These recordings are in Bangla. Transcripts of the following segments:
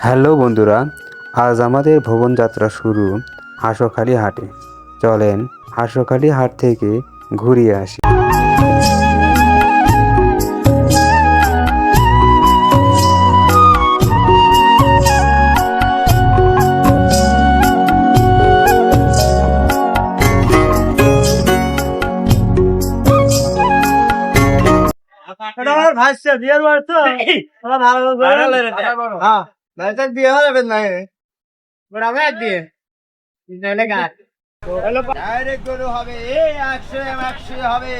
হ্যালো বন্ধুরা আজ আমাদের ভবন যাত্রা শুরু হাঁসখালি হাটে চলেন হাঁসখালি হাট থেকে ঘুরিয়ে আসি তো ওরা ভালো ডাইরেক্ট গরু হবে এই একশো একশো হবে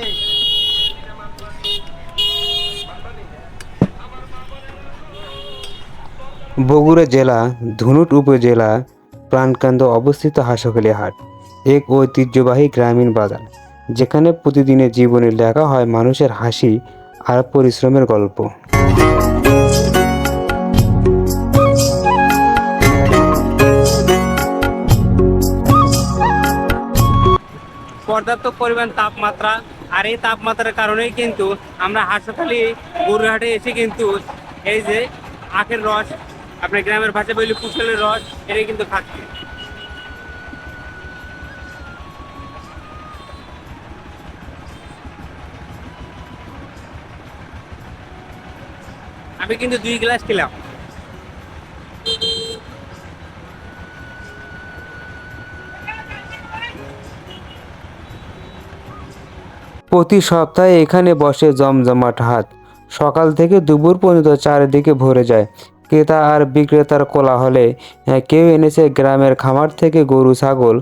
বগুড়া জেলা ধুনুট উপজেলা প্রাণকেন্দ্র অবস্থিত হাঁসখালি হাট এক ঐতিহ্যবাহী গ্রামীণ বাজার যেখানে প্রতিদিনের জীবনে লেখা হয় মানুষের হাসি আর পরিশ্রমের গল্প। পর্যাপ্ত পরিমাণ তাপমাত্রা আর এই তাপমাত্রার কারণেই কিন্তু আমরা হাসপাতালে গরুহাটে এসে কিন্তু এই যে আখের রস, আপনার গ্রামের ভাষা বলি কুশলের রস, এটাই কিন্তু খাচ্ছি। আমি কিন্তু দুই গ্লাস খেলাম। প্রতি সপ্তাহে এখানে বসে জমজমাট হাত। সকাল থেকে দুপুর পর্যন্ত চারিদিকে ভরে যায়। ক্রেতা আর বিক্রেতার কোলাহলে হলে কেউ এনেছে গ্রামের খামার থেকে গরু, ছাগল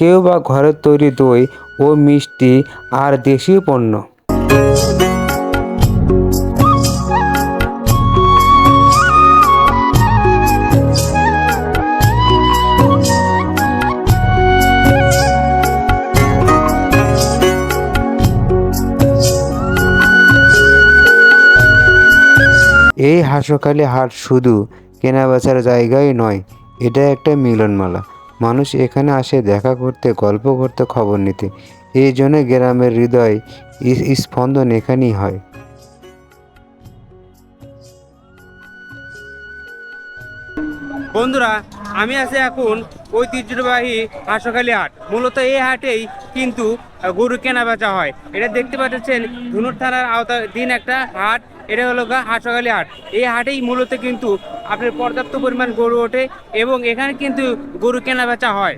কেউ বা ঘরের তৈরি দই ও মিষ্টি আর দেশীয় পণ্য। এই হাঁসখালি হাট শুধু কেনাবেচার জায়গাই নয়, এটা একটা মিলনমালা। মানুষ এখানে আসে দেখা করতে, গল্প করতে, খবর নিতে। এই জন্য গ্রামের হৃদয় স্পন্দন এখানেই হয়। বন্ধুরা, আমি আছি এখন ঐতিহ্যবাহী হাঁসখালি হাট। মূলত এই হাটেই কিন্তু গরু কেনা বেচা হয়। এটা দেখতে পাচ্ছেন ধুনুর থানার আওতা, দিন একটা হাট। এটা হলো গা হাঁসখালি হাট। এই হাটেই মূলত কিন্তু আপনার পর্যাপ্ত পরিমাণ গরু ওঠে এবং এখানে কিন্তু গরু কেনা বেচা হয়।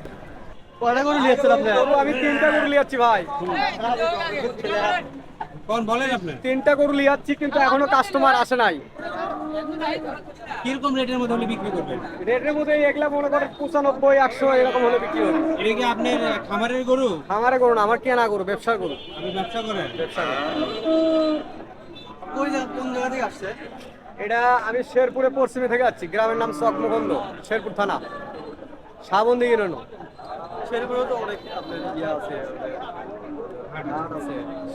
কয়টা গরু নিয়েছেন আপনি? আমি তিনটা গরু লিয়াচ্ছি ভাই। কোন বলেন আপনি? তিনটা গরু লিয়াচ্ছি কিন্তু এখনও কাস্টমার আসে নাই। কীরকম রেটের মধ্যে হলে বিক্রি করবেন? রেটের মধ্যে এগুলা মনে করেন পঁচানব্বই একশো এরকম হলে বিক্রি হবে। এটা কি আপনার খামারের গরু? আমারে গরু না আমার কেনা গরু ব্যবসা গরু। আপনি ব্যবসা করেন? ব্যবসা গরু কোন জায়গা থেকে আসছে? এটা আমি শেরপুরে পশ্চিমে থেকে যাচ্ছি গ্রামের নাম চকমকন্দ শেরপুর থানা। তো অনেক আপনার ইয়ে আছে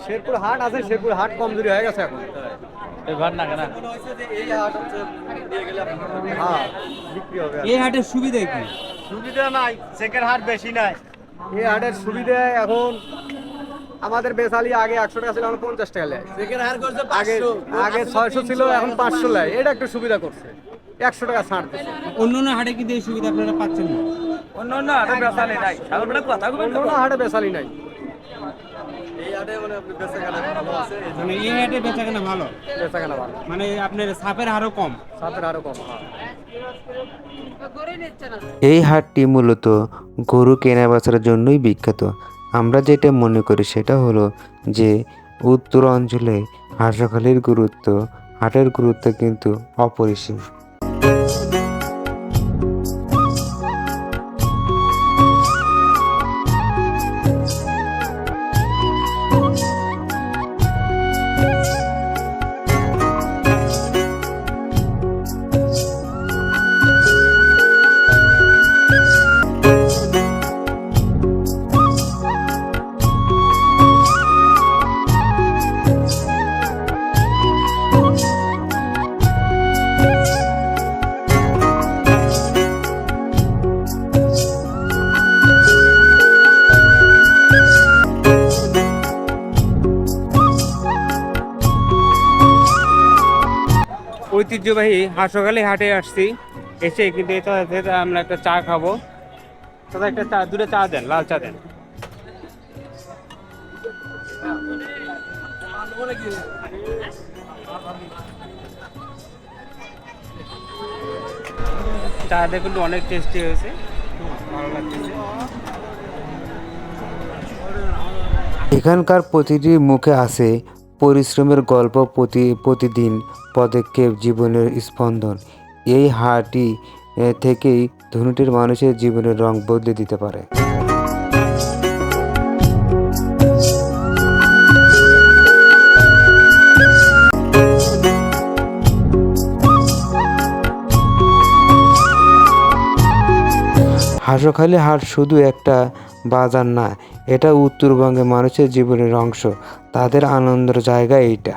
শেরপুর হাট আছে শেরপুর হাট কমজোরি হয়ে গেছে এখন। হ্যাঁ এই হাটের সুবিধা কি? সুবিধা নাই চেকের হাট বেশি নাই। এই হাটের সুবিধা এখন আমাদের বেসালি আগে একশো টাকা ছিল এখন পঞ্চাশ টাকা নেয় আগে আগে ছয়শো ছিল এখন পাঁচশো নেয় এটা একটু সুবিধা করছে। একশো টাকা ছাড় দিচ্ছে অন্য অন্য হাটে কিন্তু এই সুবিধা আপনারা পাচ্ছেন না? অন্য অন্য হাটে বেসালি নাই। অন্য অন্য হাটে বেসালি নাই। এই মানে আপনি বেচা কেনা ভালো আছে মানে এই হাটে বেচা ভালো? বেচা ভালো। মানে আপনার সাপের হারও কম। সাতের আরও কম হ্যাঁ। এই হাটটি মূলত গরু কেনা বেচার জন্যই বিখ্যাত। আমরা যেটা মনে করি সেটা হলো যে উত্তর অঞ্চলে হাঁসখালির গুরুত্ব হাটের গুরুত্ব কিন্তু অপরিসীম। ঐতিহ্যবাহী হাঁসখালি হাটে আসছি। এসে কিন্তু আমরা একটা চা খাব। দাদা, একটা চা দুটো চা দেন, লাল চা দেন। চাটা কিন্তু অনেক টেস্টি হয়েছে। ভালো এখানকার প্রতিটি মুখে আছে পরিশ্রমের গল্প প্রতি প্রতিদিন পদক্ষেপ জীবনের স্পন্দন। এই হাটই এ, থেকেই ধনুটির মানুষের জীবনের রং বদলে দিতে পারে। হাঁসখালি হাট শুধু একটা বাজার না এটা উত্তরবঙ্গের মানুষের জীবনের অংশ। তাদের আনন্দের জায়গা এইটা।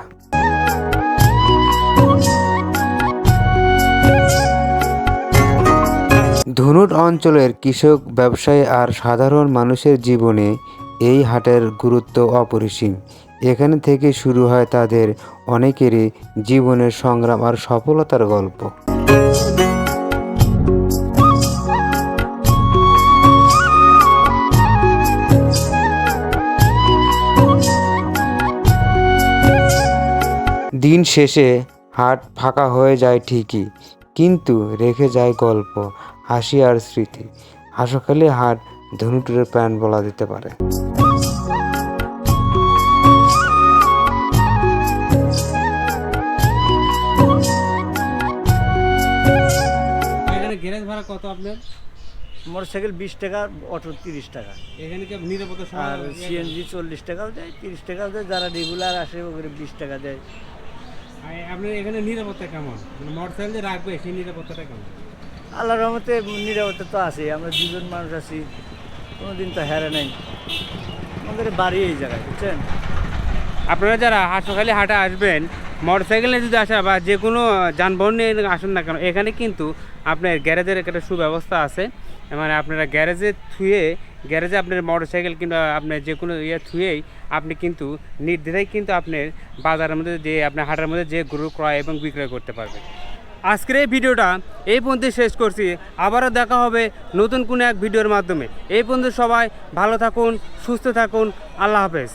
ধনুট অঞ্চলের কৃষক, ব্যবসায়ী আর সাধারণ মানুষের জীবনে এই হাটের গুরুত্ব অপরিসীম। এখানে থেকে শুরু হয় তাদের অনেকেরই জীবনের সংগ্রাম আর সফলতার গল্প। দিন শেষে হাট ফাঁকা হয়ে যায় ঠিকই কিন্তু রেখে যায় গল্প হাসি আর স্মৃতি। হাসখালি হাট ধনুটুরের প্যান্ট বলা যেতে পারে। গ্যারেজ ভাড়া কত আপনার? মোটরসাইকেল বিশ টাকা অটো তিরিশ টাকা। এখানে কি নিরাপত্তা আর সিএনজি চল্লিশ টাকাও দেয় তিরিশ টাকাও দেয় যারা রেগুলার আসে ওগুলো বিশ টাকা দেয়। আপনার এখানে নিরাপত্তা কেমন? মানে মোটরসাইকেল যে রাখবে সেই নিরাপত্তাটা কেমন? আল্লাহ রহমতে নিরাপত্তা তো আছে আমরা দুজন মানুষ আছি কোনোদিন তো হেরে নাই। আমাদের বাড়ি এই জায়গায় বুঝছেন? আপনারা যারা হাসপাতালে হাটে আসবেন মোটরসাইকেলে যদি আসা বা যে কোনো যানবাহন নিয়ে আসুন না কেন এখানে কিন্তু আপনার গ্যারেজের একটা সুব্যবস্থা আছে। মানে আপনারা গ্যারেজে থুয়ে গ্যারেজে আপনার মোটর সাইকেল কিংবা আপনার যে কোনো ইয়ে থুয়েই আপনি কিন্তু নির্দ্বিধায় কিন্তু আপনার বাজারের মধ্যে যে, আপনার হাটের মধ্যে যে গরু ক্রয় এবং বিক্রয় করতে পারবেন। আজকের এই ভিডিওটা এই পর্যন্ত শেষ করছি। আবারও দেখা হবে নতুন কোনো এক ভিডিওর মাধ্যমে। এই পর্যন্ত সবাই ভালো থাকুন, সুস্থ থাকুন। আল্লাহ হাফেজ।